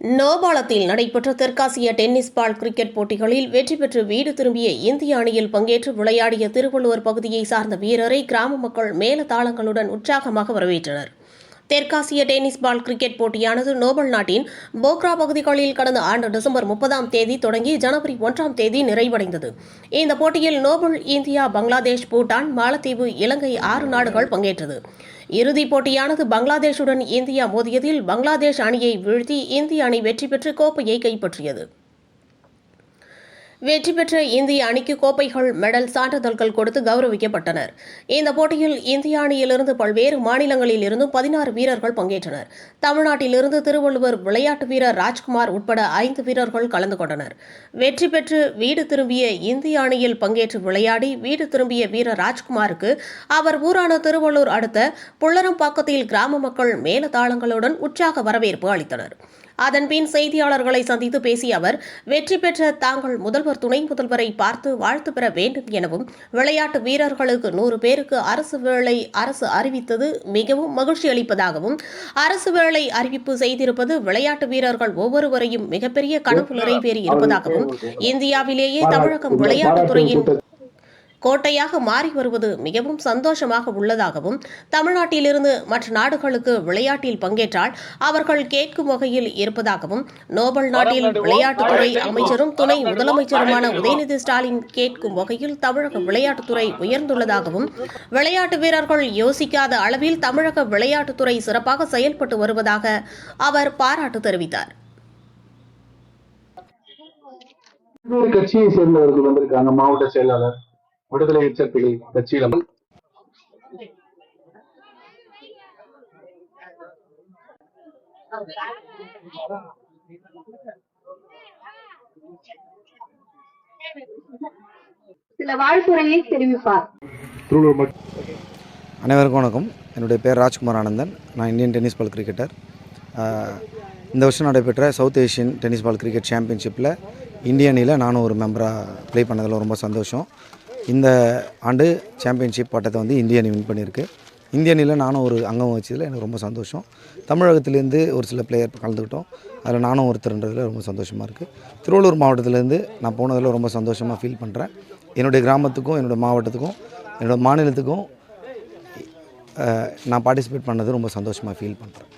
நோபாலத்தில் நடைபெற்ற தெற்காசிய tennis ball cricket போட்டிகளில் வெற்றி பெற்று வீடு திரும்பிய இந்திய அணியில் பங்கேற்று விளையாடிய திருவள்ளுவர் பகுதியை சார்ந்த வீரரை கிராம மக்கள் மேலதாளங்களுடன் உற்சாகமாக வரவேற்றனர். தெற்காசிய டென்னிஸ் பால் கிரிக்கெட் போட்டியானது நோபல் நாட்டின் போக்ரா பகுதிகளில் கடந்த ஆண்டு டிசம்பர் முப்பதாம் தேதி தொடங்கி ஜனவரி ஒன்றாம் தேதி நிறைவடைந்தது. இந்த போட்டியில் நோபல் இந்தியா பங்களாதேஷ் பூட்டான் மாலத்தீவு இலங்கை ஆறு நாடுகள் பங்கேற்றது. இறுதிப் போட்டியானது பங்களாதேஷுடன் இந்தியா மோதியதில் பங்களாதேஷ் அணியை வீழ்த்தி இந்திய அணி வெற்றி பெற்று கோப்பையை கைப்பற்றியது. வெற்றி பெற்ற இந்திய அணிக்கு கோப்பைகள் மெடல் சான்றிதழ்கள் கொடுத்து கௌரவிக்கப்பட்டனர். இந்த போட்டியில் இந்திய அணியிலிருந்து பல்வேறு மாநிலங்களில் இருந்தும் பதினாறு வீரர்கள் பங்கேற்றனர். தமிழ்நாட்டிலிருந்து திருவள்ளுவர் விளையாட்டு வீரர் ராஜ்குமார் உட்பட ஐந்து வீரர்கள் கலந்து கொண்டனர். வெற்றி பெற்று வீடு திரும்பிய இந்திய அணியில் பங்கேற்று விளையாடி வீடு திரும்பிய வீரர் ராஜ்குமாருக்கு அவர் ஊரான திருவள்ளூர் அடுத்த புள்ளரம்பாக்கத்தில் கிராம மக்கள் மேலதாளங்களுடன் உற்சாக வரவேற்பு அளித்தனர். அதன்பின் செய்தியாளர்களை சந்தித்து பேசிய அவர் வெற்றி பெற்ற தாங்கள் முதல்வர் துணை முதல்வரை பார்த்து வாழ்த்து பெற வேண்டும் எனவும் விளையாட்டு வீரர்களுக்கு நூறு பேருக்கு அரசு வேலை அரசு அறிவித்தது மிகவும் மகிழ்ச்சி அளிப்பதாகவும் அரசு வேலை அறிவிப்பு செய்திருப்பது விளையாட்டு வீரர்கள் ஒவ்வொருவரையும் மிகப்பெரிய கனவு நிறைவேறி இருப்பதாகவும் இந்தியாவிலேயே தமிழகம் விளையாட்டுத்துறையின் கோட்டையாக மாறி வருவது மிகவும் சந்தோஷமாக உள்ளதாகவும் தமிழ்நாட்டிலிருந்து மற்ற நாடுகளுக்கு விளையாட்டில் பங்கேற்றால் அவர்கள் கேட்கும் வகையில் இருப்பதாகவும் நோபல் நாட்டில் விளையாட்டுத்துறை அமைச்சரும் துணை முதலமைச்சருமான உதயநிதி ஸ்டாலின் கேட்கும் வகையில் தமிழக விளையாட்டுத்துறை உயர்ந்துள்ளதாகவும் விளையாட்டு வீரர்கள் யோசிக்காத அளவில் தமிழக விளையாட்டுத்துறை சிறப்பாக செயல்பட்டு வருவதாக அவர் பாராட்டு தெரிவித்தார். கட்சியை சேர்ந்தவர்கள் வந்திருக்காங்க மாவட்ட செயலாளர். விடுதலை சிறுத்தைகள் கட்சியில சில வாழ்த்துறையை தெரிவிப்பார். அனைவருக்கும் வணக்கம். என்னுடைய பேர் ராஜ்குமார் ஆனந்தன். நான் இந்தியன் டென்னிஸ் பால் கிரிக்கெட்டர். இந்த வருஷம் நடைபெற்ற south Asian tennis ball cricket சாம்பியன்ஷிப்பில் இந்திய அணியில் நானும் ஒரு மெம்பராக ப்ளே பண்ணதில் ரொம்ப சந்தோஷம். இந்த ஆண்டு சாம்பியன்ஷிப் பட்டத்தை வந்து இந்திய அணி வின் பண்ணியிருக்கு. இந்திய அணியில் நானும் ஒரு அங்கம் வச்சதில் எனக்கு ரொம்ப சந்தோஷம். தமிழகத்திலேருந்து ஒரு சில பிளேயர் கலந்துக்கிட்டோம். அதில் நானும் ஒருத்தருன்றதில் ரொம்ப சந்தோஷமாக இருக்குது திருவள்ளூர் மாவட்டத்திலேருந்து நான் போனதில் ரொம்ப சந்தோஷமாக ஃபீல் பண்ணுறேன் என்னுடைய கிராமத்துக்கும் என்னோடய மாவட்டத்துக்கும் என்னோடய மாநிலத்துக்கும் நான் பார்ட்டிசிபேட் பண்ணது ரொம்ப சந்தோஷமாக ஃபீல் பண்ணுறேன்